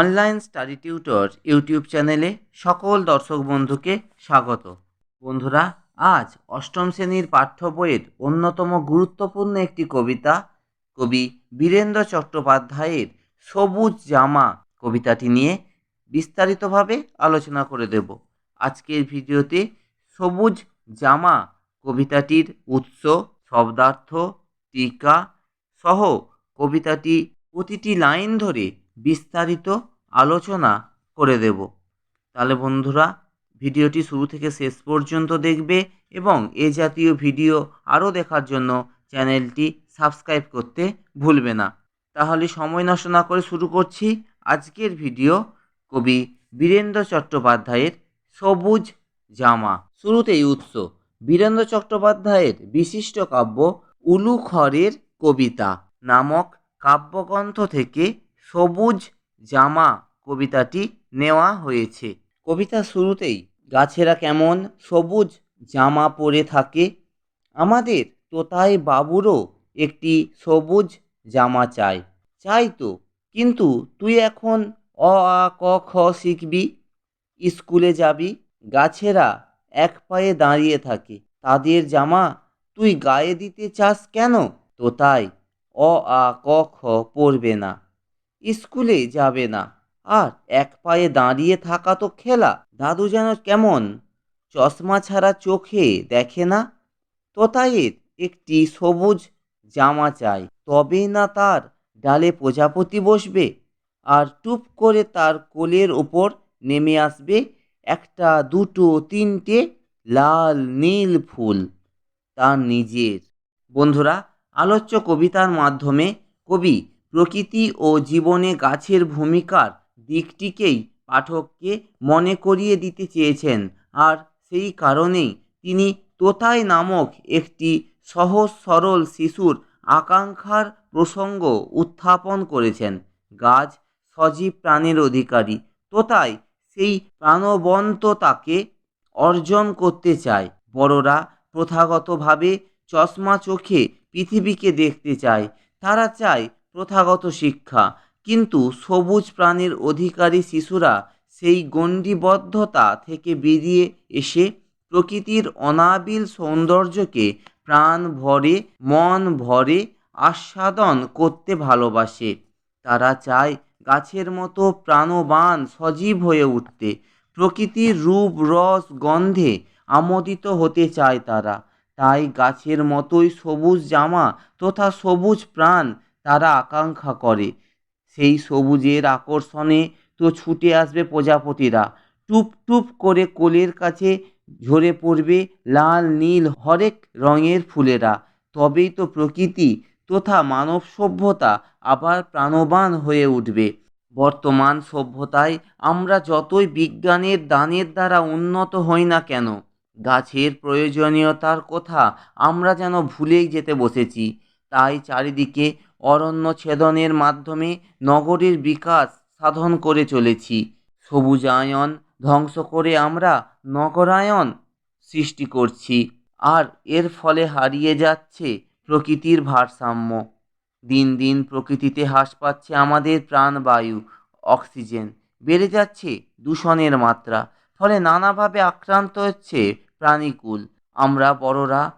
Online study tutor YouTube চ্যানেলে সকল দর্শক বন্ধুকে স্বাগত। বন্ধুরা, আজ অষ্টম শ্রেণির পাঠ্য বইয়ের অন্যতম গুরুত্বপূর্ণ একটি কবিতা, কবি বীরেন্দ্র চট্টোপাধ্যায়ের সবুজ জামা কবিতাটি নিয়ে বিস্তারিতভাবে আলোচনা করে দেব। আজকের ভিডিওতে সবুজ জামা কবিতাটির উৎস, শব্দার্থ, টিকা সহ কবিতাটি প্রতিটি লাইন ধরে বিস্তারিত আলোচনা করে দেব। তাহলে বন্ধুরা, ভিডিওটি শুরু থেকে শেষ পর্যন্ত দেখবে এবং এ জাতীয় ভিডিও আরও দেখার জন্য চ্যানেলটি সাবস্ক্রাইব করতে ভুলবে না। তাহলে সময় নষ্ট না করে শুরু করছি আজকের ভিডিও কবি বীরেন্দ্র চট্টোপাধ্যায়ের সবুজ জামা। শুরুতেই উৎস, বীরেন্দ্র চট্টোপাধ্যায়ের বিশিষ্ট কাব্য উলুখরের কবিতা নামক কাব্যগ্রন্থ থেকে সবুজ জামা কবিতাটি নেওয়া হয়েছে। কবিতার শুরুতেই, গাছেরা কেমন সবুজ জামা পরে থাকে, আমাদের তোতাই বাবুরও একটি সবুজ জামা চাই। চাই তো, কিন্তু তুই এখন অ, আ, ক, খ শিখবি, স্কুলে যাবি, গাছেরা এক পায়ে দাঁড়িয়ে থাকে, তাদের জামা তুই গায়ে দিতে চাস কেন? তোতাই অ, আ, ক, খ পড়বে না। স্কুলে যাবে না। আর এক পায়ে দাঁড়িয়ে থাকা তো খেলা, দাদু যেন কেমন? চশমা ছাড়া চোখে দেখে না? তোতাইয়ের একটি সবুজ জামা চাই, তবে না তার ডালে প্রজাপতি বসবে? আর টুপ করে তার কোলের ওপর নেমে আসবে একটা দুটো তিনটে লাল নীল ফুল। তার নিজের। বন্ধুরা, আলোচ্য কবিতার মাধ্যমে কবি প্রকৃতি ও জীবনে গাছের ভূমিকার দিকটিকেই পাঠককে মনে করিয়ে দিতে চেয়েছেন। আর সেই কারণেই তিনি তোতাই নামক একটি সহজ সরল শিশুর আকাঙ্ক্ষার প্রসঙ্গ উত্থাপন করেছেন। গাছ সজীব প্রাণের অধিকারী। তোতাই সেই প্রাণবন্ততাকে অর্জন করতে চায়। বড়রা প্রথাগতভাবে চশমা চোখে পৃথিবীকে দেখতে চায়। তারা চায় প্রথাগত শিক্ষা। কিন্তু সবুজ প্রাণের অধিকারী শিশুরা সেই গণ্ডিবদ্ধতা থেকে বেরিয়ে এসে প্রকৃতির অনাবিল সৌন্দর্যকে প্রাণ ভরে, মন ভরে আস্বাদন করতে ভালোবাসে। তারা চায় গাছের মতো প্রাণবান, সজীব হয়ে উঠতে। প্রকৃতির রূপ, রস, গন্ধে আমোদিত হতে চায় তারা। তাই গাছের মতোই সবুজ জামা তথা সবুজ প্রাণ তারা আকাঙ্ক্ষা করে। সেই সবুজের আকর্ষণে তো ছুটে আসবে প্রজাপতিরা। টুপ টুপ করে কোলের কাছে ঝরে পড়বে লাল, নীল, হরেক রঙের ফুলেরা। তবেই তো প্রকৃতি তথা মানব সভ্যতা আবার প্রাণবান হয়ে উঠবে। বর্তমান সভ্যতায় আমরা যতই বিজ্ঞানের দানের দ্বারা উন্নত হই না কেন, গাছের প্রয়োজনীয়তার কথা আমরা যেন ভুলেই যেতে বসেছি। তাই চারিদিকে অরণ্য ছেদনের মাধ্যমে নগরের বিকাশ সাধন করে চলেছি। সবুজায়ন ধ্বংস করে আমরা নগরায়ন সৃষ্টি করছি। আর এর ফলে হারিয়ে যাচ্ছে প্রকৃতির ভারসাম্য। দিন দিন প্রকৃতিতে হ্রাস পাচ্ছে আমাদের প্রাণবায়ু, অক্সিজেন। বেড়ে যাচ্ছে দূষণের মাত্রা। ফলে নানাভাবে আক্রান্ত হচ্ছে প্রাণীকুল। আমরা বড়রা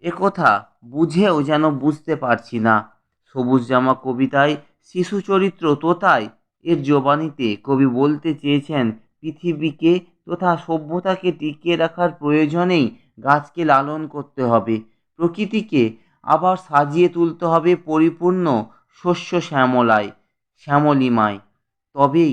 একথা বুঝেও যেন বুঝতে পারছি না। সবুজ জামা কবিতায়, শিশু চরিত্র তোতাই এর জবানিতে কবি বলতে চেয়েছেন, পৃথিবীকে তথা সভ্যতাকে টিকিয়ে রাখার প্রয়োজনেই গাছকে লালন করতে হবে। প্রকৃতিকে আবার সাজিয়ে তুলতে হবে পরিপূর্ণ শস্য শ্যামলায়, শ্যামলিমায়। তবেই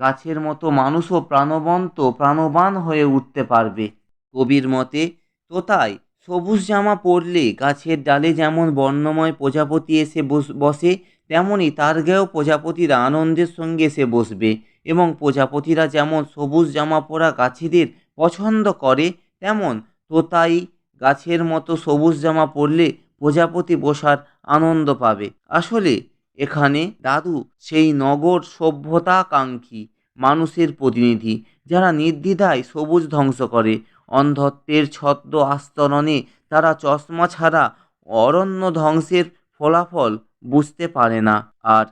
গাছের মতো মানুষও প্রাণবন্ত, প্রাণবান হয়ে উঠতে পারবে। কবির মতে তোতাই সবুজ জামা পরলে গাছের ডালে যেমন বর্ণময় প্রজাপতি এসে বসে তেমনই তার গায়েও প্রজাপতিরা আনন্দের সঙ্গে এসে বসবে এবং প্রজাপতিরা যেমন সবুজ জামা পরা গাছেদের পছন্দ করে, তেমন তোতাই গাছের মতো সবুজ জামা পরলে প্রজাপতি বসার আনন্দ পাবে। আসলে এখানে দাদু সেই নগর সভ্যতাকাঙ্ক্ষী মানুষের প্রতিনিধি, যারা নির্দ্বিধায় সবুজ ধ্বংস করে। অন্ধত্বের ছদ্ম আস্তরণে তারা চশমা ছাড়া অরণ্য ধ্বংসের ফলাফল বুঝতে পারে না। আর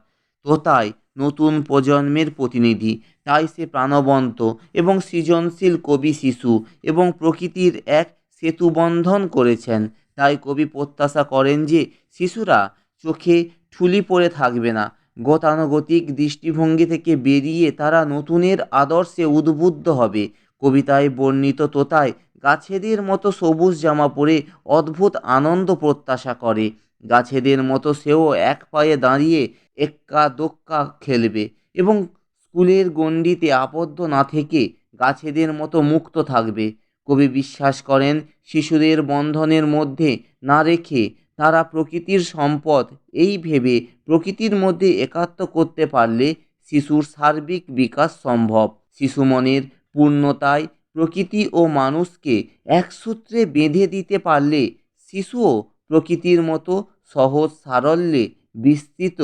তোতাই নতুন প্রজন্মের প্রতিনিধি। তাই সে প্রাণবন্ত এবং সৃজনশীল কবি শিশু এবং প্রকৃতির এক সেতুবন্ধন করেছেন। তাই কবি প্রত্যাশা করেন যে শিশুরা চোখে ঠুলি পড়ে থাকবে না। গতানুগতিক দৃষ্টিভঙ্গি থেকে বেরিয়ে তারা নতুনের আদর্শে উদ্বুদ্ধ হবে। কবিতায় বর্ণিত তোতায় গাছেদের মতো সবুজ জামা পরে অদ্ভুত আনন্দ প্রত্যাশা করে। গাছেদের মতো সেও এক পায়ে দাঁড়িয়ে এক্কা দোক্কা খেলবে এবং স্কুলের গণ্ডিতে আবদ্ধ না থেকে গাছেদের মতো মুক্ত থাকবে। কবি বিশ্বাস করেন, শিশুদের বন্ধনের মধ্যে না রেখে তারা প্রকৃতির সম্পদ এই ভেবে প্রকৃতির মধ্যে একাত্ম করতে পারলে শিশুর সার্বিক বিকাশ সম্ভব। শিশু মনের পূর্ণতায় প্রকৃতি ও মানুষকে একসূত্রে বেঁধে দিতে পারলে শিশুও প্রকৃতির মতো সহজ সারল্যে বিস্তৃত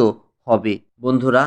হবে। বন্ধুরা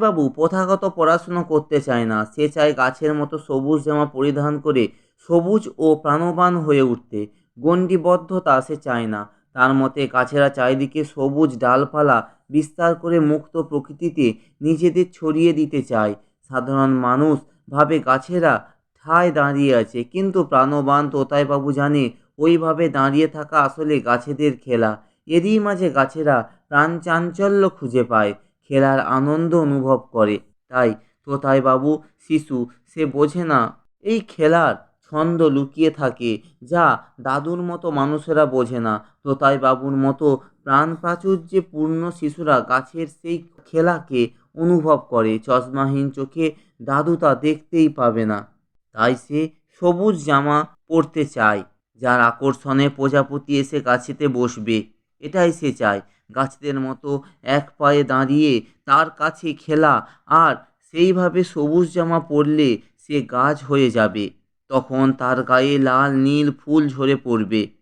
বাবু প্রথাগত পড়াশুনো করতে চায় না। সে চায় গাছের মতো সবুজ জামা পরিধান করে সবুজ ও প্রাণবান হয়ে উঠতে। গণ্ডিবদ্ধতা সে চায় না। তার মতে গাছেরা চারিদিকে সবুজ ডালপালা বিস্তার করে মুক্ত প্রকৃতিতে নিজেদের ছড়িয়ে দিতে চায়। সাধারণ মানুষ ভাবে গাছেরা ঠায় দাঁড়িয়ে আছে। কিন্তু প্রাণবান তোতাইবাবু জানে, ওইভাবে দাঁড়িয়ে থাকা আসলে গাছেদের খেলা। এরই মাঝে গাছেরা প্রাণ চাঞ্চল্য খুঁজে পায়, খেলার আনন্দ অনুভব করে। তাই তোতাইবাবু, শিশু, সে বোঝে না, এই খেলার ছন্দ লুকিয়ে থাকে, যা দাদুর মতো মানুষেরা বোঝে না। তোতাই বাবুর মতো প্রাণ প্রাচুর্যে পূর্ণ শিশুরা গাছের সেই খেলাকে অনুভব করে। চশমাহীন চোখে দাদু তা দেখতেই পাবে না। তাই সে সবুজ জামা পরতে চায়, যার আকর্ষণে প্রজাপতি এসে গাছেতে বসবে। এটাই সে চায়। গাছদের মতো এক পায়ে দাঁড়িয়ে তার কাছে খেলা আর সেইভাবে সবুজ জামা পরলে সে গাছ হয়ে যাবে। তখন তার গায়ে লাল, নীল ফুল ঝরে পড়বে।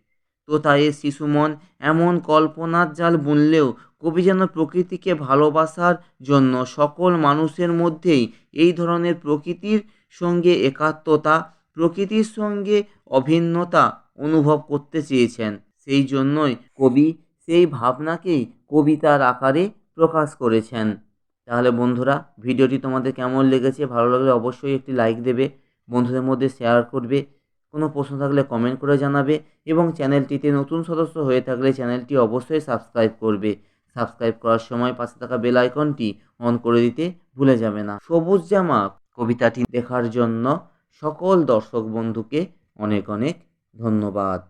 তোতায়ে শিশুমন এমন কল্পনার জাল বুনলেও কবি যেন প্রকৃতিকে ভালোবাসার জন্য সকল মানুষের মধ্যেই এই ধরনের প্রকৃতির সঙ্গে একাত্মতা, প্রকৃতির সঙ্গে অভিন্নতা অনুভব করতে চেয়েছেন। সেই জন্যই কবি সেই ভাবনাকেই কবিতার আকারে প্রকাশ করেছেন। তাহলে বন্ধুরা, ভিডিওটি তোমাদের কেমন লেগেছে? ভালো লাগলে অবশ্যই একটি লাইক দেবে, বন্ধুদের মধ্যে শেয়ার করবে। কোনো প্রশ্ন থাকলে কমেন্ট করে জানাবে এবং চ্যানেলটিতে নতুন সদস্য হয়ে থাকলে চ্যানেলটি অবশ্যই সাবস্ক্রাইব করবে। সাবস্ক্রাইব করার সময় পাশে থাকা বেল আইকনটি অন করে দিতে ভুলে যাবে না। সবুজ জামা কবিতাটি দেখার জন্য সকল দর্শক বন্ধুকে অনেক অনেক ধন্যবাদ।